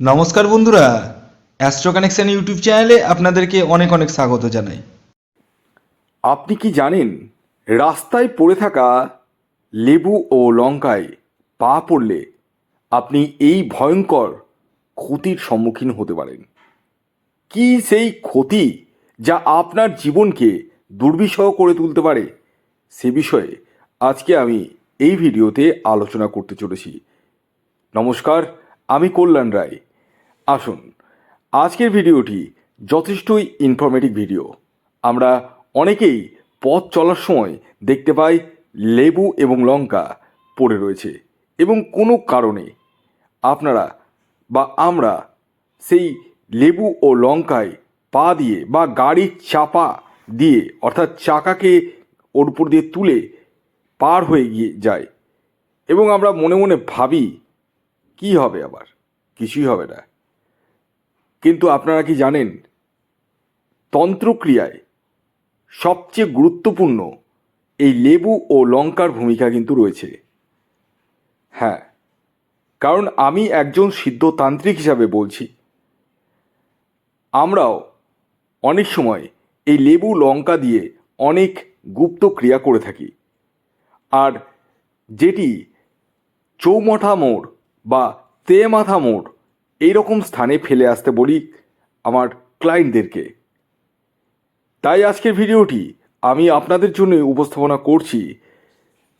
নমস্কার বন্ধুরা astro connection YouTube চ্যানেলে আপনাদেরকে অনেক অনেক স্বাগত জানাই। আপনি কি জানেন, রাস্তায় পড়ে থাকা লেবু ও লঙ্কায় পা পড়লে আপনি এই ভয়ঙ্কর ক্ষতির সম্মুখীন হতে পারেন। কি সেই ক্ষতি যা আপনার জীবনকে দুর্বিষহ করে তুলতে পারে? সে বিষয়ে আজকে আমি এই ভিডিওতে আলোচনা করতে চলেছি। নমস্কার, আমি কল্যাণ রায়। আসুন। আজকের ভিডিওটি যথেষ্টই ইনফরমেটিভ ভিডিও আমরা অনেকেই পথ চলার সময় দেখতে পাই লেবু এবং লঙ্কা পড়ে রয়েছে এবং কোনো কারণে আপনারা বা আমরা সেই লেবু ও লঙ্কায় পা দিয়ে বা গাড়ির চাপা দিয়ে অর্থাৎ চাকাকে ওর উপর দিয়ে তুলে পার হয়ে গিয়ে যায় এবং আমরা মনে মনে ভাবি, কি হবে আবার? কিছুই হবে না। কিন্তু আপনারা কি জানেন? তন্ত্রক্রিয়ায় সবচেয়ে গুরুত্বপূর্ণ এই লেবু ও লঙ্কার ভূমিকা কিন্তু রয়েছে। হ্যাঁ কারণ আমি একজন সিদ্ধতান্ত্রিক হিসাবে বলছি। আমরাও অনেক সময় এই লেবু, লঙ্কা দিয়ে অনেক গুপ্ত ক্রিয়া করে থাকি। আর যেটি চৌমাথা মোড় বা তে মাথা মোড় এইরকম স্থানে ফেলে আসতে বলি আমার ক্লায়েন্টদেরকে তাই আজকের ভিডিওটি আমি আপনাদের জন্য উপস্থাপনা করছি।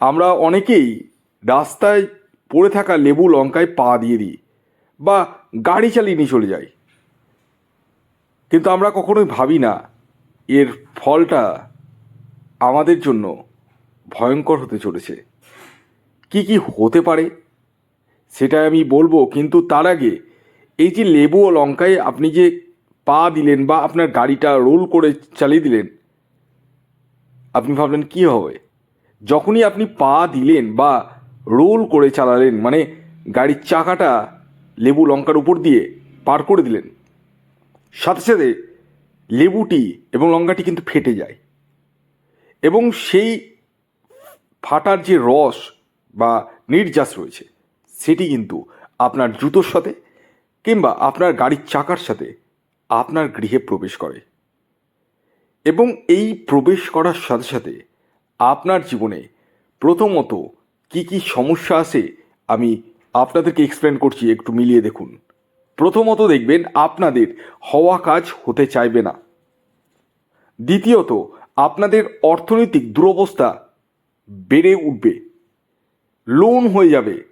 আমরা অনেকেই রাস্তায় পড়ে থাকা লেবু লঙ্কায় পা দিয়ে দিই বা গাড়ি চালিয়ে নিয়ে চলে যাই। কিন্তু আমরা কখনোই ভাবি না, এর ফলটা আমাদের জন্য ভয়ঙ্কর হতে চলেছে। কি কি হতে পারে সেটা আমি বলব, কিন্তু তার আগে এই যে লেবু ও লঙ্কায় আপনি যে পা দিলেন বা আপনার গাড়িটা রোল করে চালিয়ে দিলেন, আপনি ভাবলেন কি হবে? যখনই আপনি পা দিলেন বা রোল করে চালালেন মানে গাড়ির চাকাটা লেবু লঙ্কার উপর দিয়ে পার করে দিলেন, সাথে সাথে লেবুটি এবং লঙ্কাটি কিন্তু ফেটে যায়। এবং সেই ফাটার যে রস বা নির্যাস রয়েছে, সেটি কিন্তু আপনার জুতোর সাথে কিংবা আপনার গাড়ির চাকার সাথে আপনার গৃহে প্রবেশ করে। এবং এই প্রবেশ করার সাথে সাথে আপনার জীবনে প্রথমত কি কি সমস্যা আছে আমি আপনাদেরকে এক্সপ্লেন করছি, একটু মিলিয়ে দেখুন। প্রথমত দেখবেন আপনাদের হওয়া কাজ হতে চাইবে না। দ্বিতীয়ত, আপনাদের অর্থনৈতিক দুরবস্থা বেড়ে উঠবে। লোন হয়ে যাবে।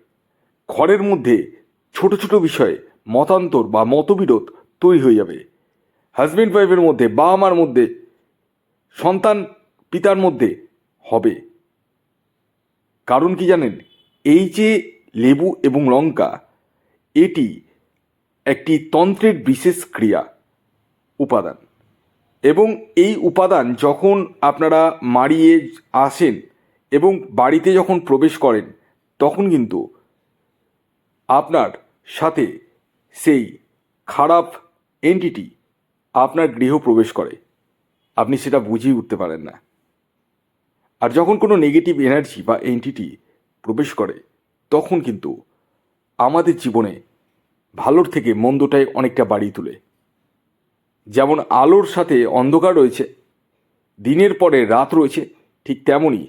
ঘরের মধ্যে ছোট ছোট বিষয়ে মতান্তর বা মতবিরোধ তৈরি হয়ে যাবে। হাজব্যান্ড ওয়াইফের মধ্যে বাবা মার মধ্যে, সন্তান পিতার মধ্যে হবে। কারণ কি জানেন? এই যে লেবু এবং লঙ্কা, এটি একটি তন্ত্রের বিশেষ ক্রিয়া, উপাদান। এবং এই উপাদান যখন আপনারা মারিয়ে আসেন এবং বাড়িতে যখন প্রবেশ করেন, তখন কিন্তু আপনার সাথে সেই খারাপ এন্টিটি আপনার গৃহ প্রবেশ করে। আপনি সেটা বুঝিয়ে উঠতে পারেন না। আর যখন কোনো নেগেটিভ এনার্জি বা এন্টিটি প্রবেশ করে, তখন কিন্তু আমাদের জীবনে ভালোর থেকে মন্দটাই অনেকটা বাড়িয়ে তোলে। যেমন আলোর সাথে অন্ধকার রয়েছে, দিনের পরে রাত রয়েছে, ঠিক তেমনই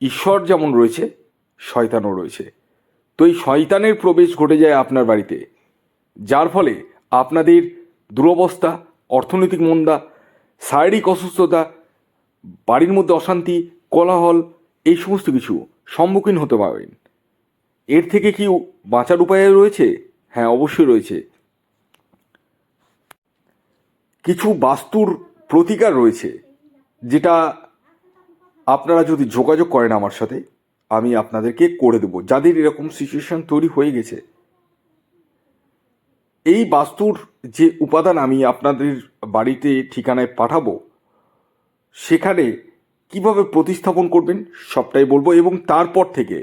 ঈশ্বর যেমন রয়েছে, শয়তানও রয়েছে। তো এই শয়তানের প্রবেশ ঘটে যায় আপনার বাড়িতে, যার ফলে আপনাদের দুরবস্থা, অর্থনৈতিক মন্দা, শারীরিক অসুস্থতা, বাড়ির মধ্যে অশান্তি, কোলাহল, এই সমস্ত কিছু সম্মুখীন হতে পারবেন এর থেকে কি বাঁচার উপায় রয়েছে? হ্যাঁ অবশ্যই রয়েছে। কিছু বাস্তুর প্রতিকার রয়েছে, যেটা আপনারা যদি যোগাযোগ করেন আমার সাথে। আমি আপনাদেরকে করে দেবো। যাদের এরকম সিচুয়েশন তৈরি হয়ে গেছে, এই বাস্তুর যে উপাদান আমি আপনাদের বাড়িতে ঠিকানায় পাঠাবো, সেখানে কীভাবে প্রতিস্থাপন করবেন সবটাই বলব এবং তারপর থেকে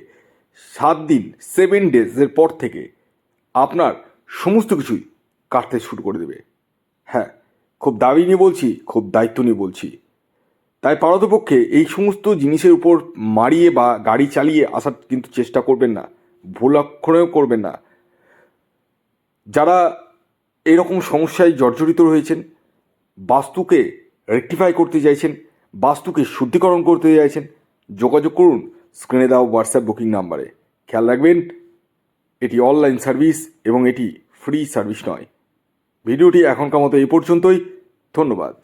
সাত দিন সেভেন ডেজের পর থেকে আপনার সমস্ত কিছুই কাটতে শুরু করে দেবে। হ্যাঁ খুব দাবি নিয়ে বলছি, খুব দায়িত্ব নিয়ে বলছি। তাই পারতপক্ষে এই সমস্ত জিনিসের উপর মারিয়ে বা গাড়ি চালিয়ে আসার কিন্তু চেষ্টা করবেন না, ভুল অক্ষরেও করবেন না। যারা এরকম সমস্যায় জর্জরিত রয়েছেন, বাস্তুকে রেকটিফাই করতে চাইছেন, বাস্তুকে শুদ্ধিকরণ করতে চাইছেন, যোগাযোগ করুন স্ক্রিনে দেওয়া হোয়াটসঅ্যাপ বুকিং নাম্বারে খেয়াল রাখবেন, এটি অনলাইন সার্ভিস এবং এটি ফ্রি সার্ভিস নয়। ভিডিওটি এখনকার মতো এই পর্যন্তই, ধন্যবাদ।